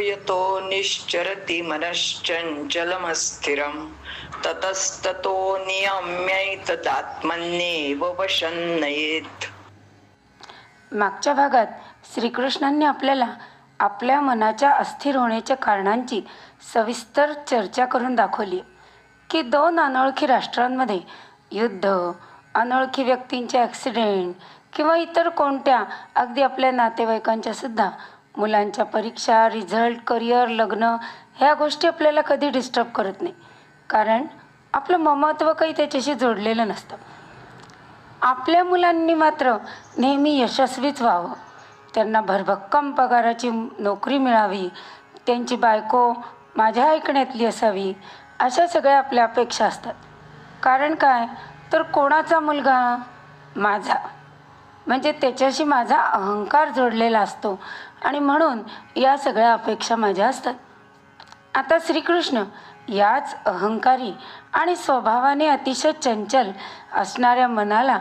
यतो निश्चरति मनश्चञ्चलमस्थिरं ततस्ततो नियम्यैतदात्मन्येव वशं नयेत् मागच्या भागात श्रीकृष्णांनी आपल्याला आपल्या मनाच्या अस्थिर होण्याच्या कारणांची सविस्तर चर्चा करून दाखवली की दोन अनोळखी राष्ट्रांमध्ये युद्ध अनोळखी व्यक्तींचे ॲक्सिडेंट किंवा इतर कोणत्या अगदी आपल्या नातेवाईकांच्या सुद्धा मुलांच्या परीक्षा रिझल्ट करिअर लग्न ह्या गोष्टी आपल्याला कधी डिस्टर्ब करत नाही. कारण आपलं ममत्व काही त्याच्याशी जोडलेलं नसतं. आपल्या मुलांनी मात्र नेहमी यशस्वीच व्हावं. त्यांना भरभक्कम पगाराची नोकरी मिळावी त्यांची बायको माझ्या ऐकण्यातली असावी अशा सगळ्या आपल्या अपेक्षा असतात. कारण काय? तर कोणाचा मुलगा माझा? म्हणजे त्याच्याशी माझा अहंकार जोडलेला असतो. आणि म्हणून या सगळ्या अपेक्षा माझ्या असतात आता श्रीकृष्ण याच अहंकारी आणि स्वभावाने अतिशय चंचल असणाऱ्या मनाला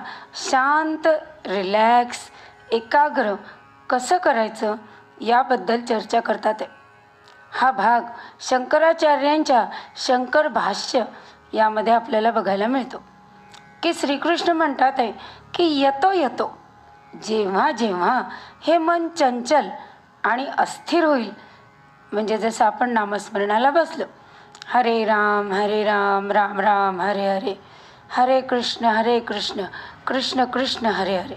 शांत रिलॅक्स एकाग्र कसं करायचं याबद्दल चर्चा करतात आहे. हा भाग शंकराचार्यांच्या शंकर भाष्य यामध्ये आपल्याला बघायला मिळतो की श्रीकृष्ण म्हणतात आहे की येतो येतो जेव्हा जेव्हा हे मन चंचल आणि अस्थिर होईल. म्हणजे जसं आपण नामस्मरणाला बसलो. हरे राम हरे राम राम राम हरे हरे. हरे कृष्ण हरे कृष्ण. कृष्ण कृष्ण हरे हरे.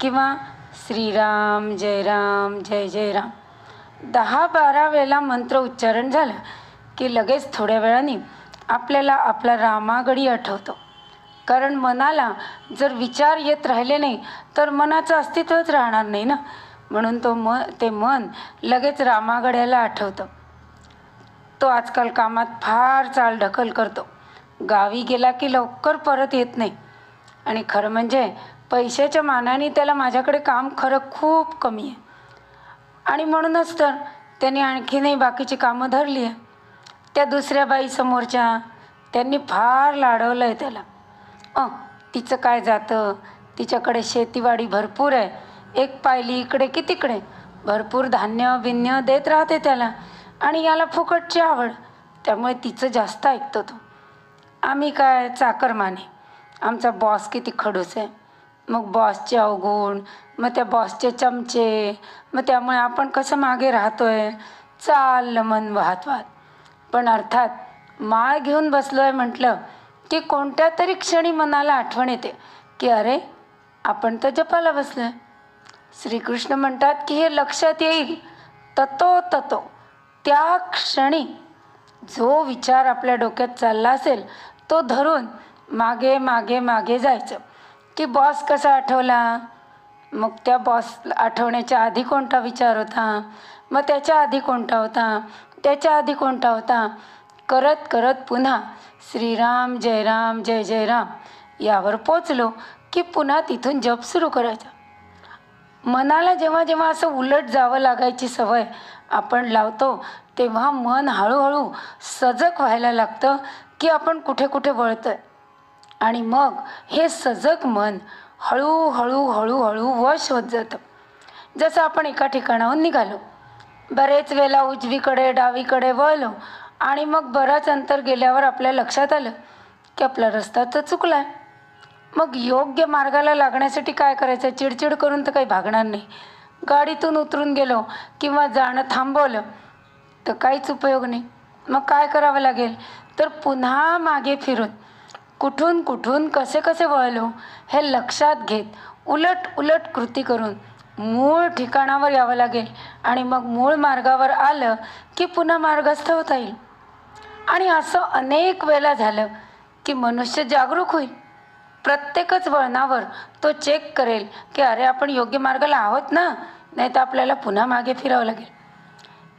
किंवा श्रीराम जय राम जय जय राम. दहा बारा वेळेला मंत्र उच्चारण झालं की लगेच थोड्या वेळाने आपल्याला आपला रामागडी आठवतो. कारण मनाला जर विचार येत राहिले नाही तर मनाचं अस्तित्वच राहणार नाही ना? म्हणून तो म ते मन लगेच रामागड्याला आठवतं. तो आजकाल कामात फार चाल ढकल करतो. गावी गेला की लवकर परत येत नाही. आणि खरं म्हणजे पैशाच्या मानाने त्याला माझ्याकडे काम खरं खूप कमी आहे. आणि म्हणूनच तर त्याने आणखीनही बाकीची कामं धरली आहे. त्या दुसऱ्या बाईसमोरच्या त्यांनी फार लाडवलं आहे त्याला. अ तिचं काय जातं? तिच्याकडे शेतीवाडी भरपूर आहे. एक पायली इकडे की तिकडे. भरपूर धान्य बिन्य देत राहते त्याला. आणि याला फुकटची आवड. त्यामुळे तिचं जास्त ऐकतो तो. आम्ही काय चाकरमाने आमचा बॉस किती खडूस आहे. मग बॉसचे अवगुण मग त्या बॉसचे चमचे मग त्यामुळे आपण कसं मागे राहतोय? चाललं मन वाहत वाहत. पण अर्थात माळ घेऊन बसलो आहे म्हटलं की कोणत्या तरी क्षणी मनाला आठवण येते की अरे आपण तर जपाला बसलो आहे श्रीकृष्ण म्हणतात की हे लक्षात येईल. ततो ततो. त्या क्षणी जो विचार आपल्या डोक्यात चालला असेल तो धरून मागे मागे मागे जायचं. की बॉस कसा आठवला? मग त्या बॉस आठवण्याच्या आधी कोणता विचार होता? मग त्याच्या आधी कोणता होता? त्याच्या आधी कोणता होता? करत करत पुन्हा श्रीराम जयराम जय जयराम यावर पोचलो की पुन्हा तिथून जप सुरू करायचा. मनाला जेव्हा जेव्हा असं उलट जावं लागायची सवय आपण लावतो तेव्हा मन हळूहळू सजग व्हायला लागतं की आपण कुठे कुठे वळतोय. आणि मग हे सजग मन हळूहळू हळूहळू वश होत जातं. जसं आपण एका ठिकाणाहून निघालो. बरेच वेळा उजवीकडे डावीकडे वळलो आणि मग बराच अंतर गेल्यावर आपल्या लक्षात आलं की आपला रस्ता तर चुकला आहे मग योग्य मार्गाला लागण्यासाठी काय करायचं? चिडचिड करून तर काही भागणार नाही. गाडीतून उतरून गेलो किंवा जाणं थांबवलं तर काहीच उपयोग नाही. मग काय करावं लागेल? तर पुन्हा मागे फिरून कुठून कुठून कसे कसे वळलो हे लक्षात घेत उलट उलट कृती करून मूळ ठिकाणावर यावं लागेल आणि मग मूळ मार्गावर आलं की पुन्हा मार्गस्थ होता येईल. आणि असं अनेक वेळेला झालं की मनुष्य जागरूक होईल. प्रत्येकच वळणावर तो चेक करेल की अरे आपण योग्य मार्गाला आहोत ना? नाही तर आपल्याला पुन्हा मागे फिरावं लागेल.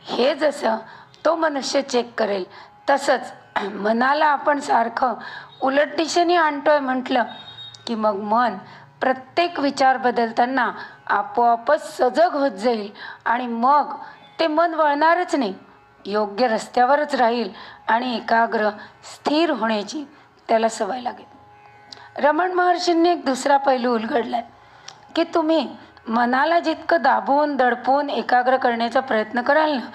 हे जसं तो मनुष्य चेक करेल तसंच मनाला आपण सारखं उलट दिशेने आणतोय म्हटलं की मग मन प्रत्येक विचार बदलताना आपोआपच सजग होत जाईल आणि मग ते मन वळणारच नाही. योग्य रस्त्यावरच राहील आणि एकाग्र स्थिर होण्याची त्याला सवय लागेल. रमण महर्षींनी एक दुसरा पैलू उलगडलाय की तुम्ही मनाला जितकं दाबून दडपून एकाग्र करण्याचा प्रयत्न कराल ना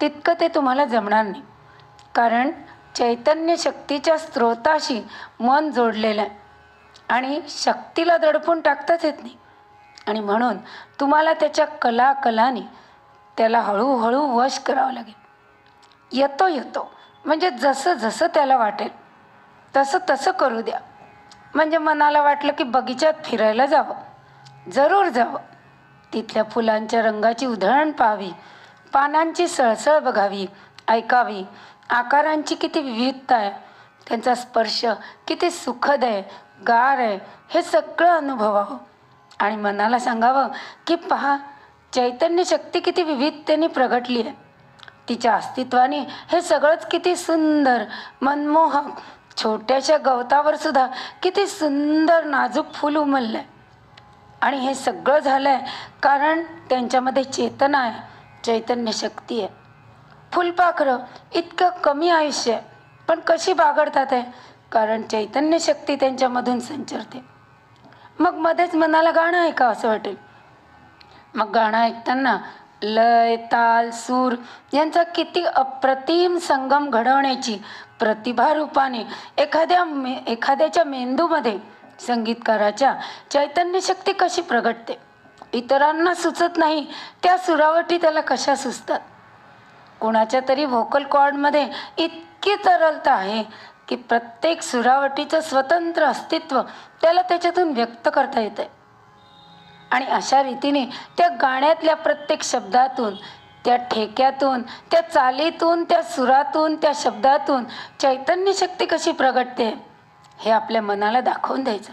तितकं ते तुम्हाला जमणार नाही. कारण चैतन्य शक्तीच्या स्रोताशी मन जोडलेलं आहे आणि शक्तीला दडपून टाकताच येत नाही. आणि म्हणून तुम्हाला त्याच्या कला कलाने त्याला हळूहळू वश करावं लागेल. येतो येतो. म्हणजे जसं जसं त्याला वाटेल तसं तसं करू द्या. म्हणजे मनाला वाटलं की बगीचात फिरायला जावं. जरूर जावं. तिथल्या फुलांच्या रंगाची उधळण पाहावी. पानांची सळसळ बघावी. ऐकावी. आकारांची किती विविधता आहे. त्यांचा स्पर्श किती सुखद आहे गार आहे हे सगळं अनुभवावं. आणि मनाला सांगावं की पहा चैतन्य शक्ती किती विविधतेने प्रगटली आहे. तिच्या अस्तित्वाने हे सगळंच किती सुंदर मनमोहक छोट्याशा गवतावर सुद्धा किती सुंदर नाजूक फूल उमललं आहे आणि हे सगळं झालं आहे कारण त्यांच्यामध्ये चेतना आहे चैतन्य शक्ती आहे. फुलपाखरं इतकं कमी आयुष्य आहे पण कशी बागडतात आहे कारण चैतन्य शक्ती त्यांच्यामधून संचरते. मग मध्येच मनाला गाणं ऐका असं वाटेल. मग गाणं ऐकताना लय ताल सूर यांचा किती अप्रतिम संगम घडवण्याची प्रतिभा रूपाने एखाद्या मे एखाद्याच्या मेंदूमध्ये संगीतकाराच्या चैतन्य शक्ती कशी प्रगटते? इतरांना सुचत नाही त्या सुरावटी त्याला कशा सुचतात? कोणाच्या तरी व्होकल कॉर्डमध्ये इतकी तरलता आहे की प्रत्येक सुरावटीचं स्वतंत्र अस्तित्व त्याला त्याच्यातून व्यक्त करता येतं आणि अशा रीतीने त्या गाण्यातल्या प्रत्येक शब्दातून त्या ठेक्यातून त्या चालीतून त्या सुरातून त्या शब्दातून चैतन्य शक्ती कशी प्रगटते हे आपल्या मनाला दाखवून द्यायचं.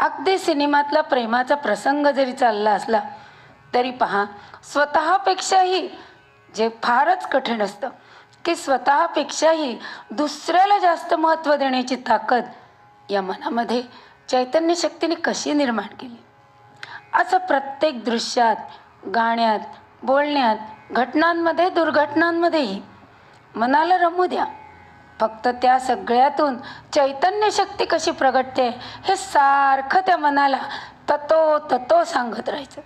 अगदी सिनेमातला प्रेमाचा प्रसंग जरी चालला असला तरी पहा स्वतःपेक्षाही जे फारच कठीण असतं की स्वतःपेक्षाही दुसऱ्याला जास्त महत्त्व देण्याची ताकद या मनामध्ये चैतन्य शक्तीने कशी निर्माण केली? असं प्रत्येक दृश्यात गाण्यात बोलण्यात घटनांमध्ये दुर्घटनांमध्येही मनाला रमू द्या. फक्त त्या सगळ्यातून चैतन्य शक्ती कशी प्रगटते हे सारखं त्या मनाला ततो ततो सांगत राहायचं.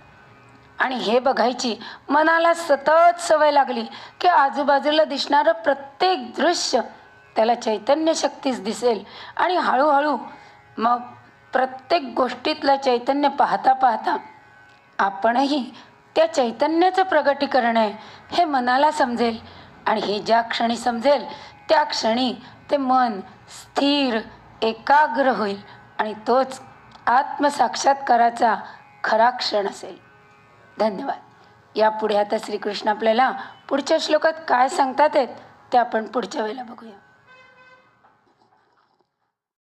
आणि हे बघायची मनाला सतत सवय लागली की आजूबाजूला दिसणारं प्रत्येक दृश्य त्याला चैतन्य शक्तीच दिसेल. आणि हळूहळू मग प्रत्येक गोष्टीतलं चैतन्य पाहता पाहता आपणही त्या चैतन्याचं प्रगटीकरण आहे हे मनाला समजेल. आणि हे ज्या क्षणी समजेल त्या क्षणी ते मन स्थिर एकाग्र होईल आणि तोच आत्मसाक्षात्काराचा खरा क्षण असेल. धन्यवाद. यापुढे आता श्रीकृष्ण आपल्याला पुढच्या श्लोकात काय सांगतात आहेत ते आपण पुढच्या वेळेला बघूया.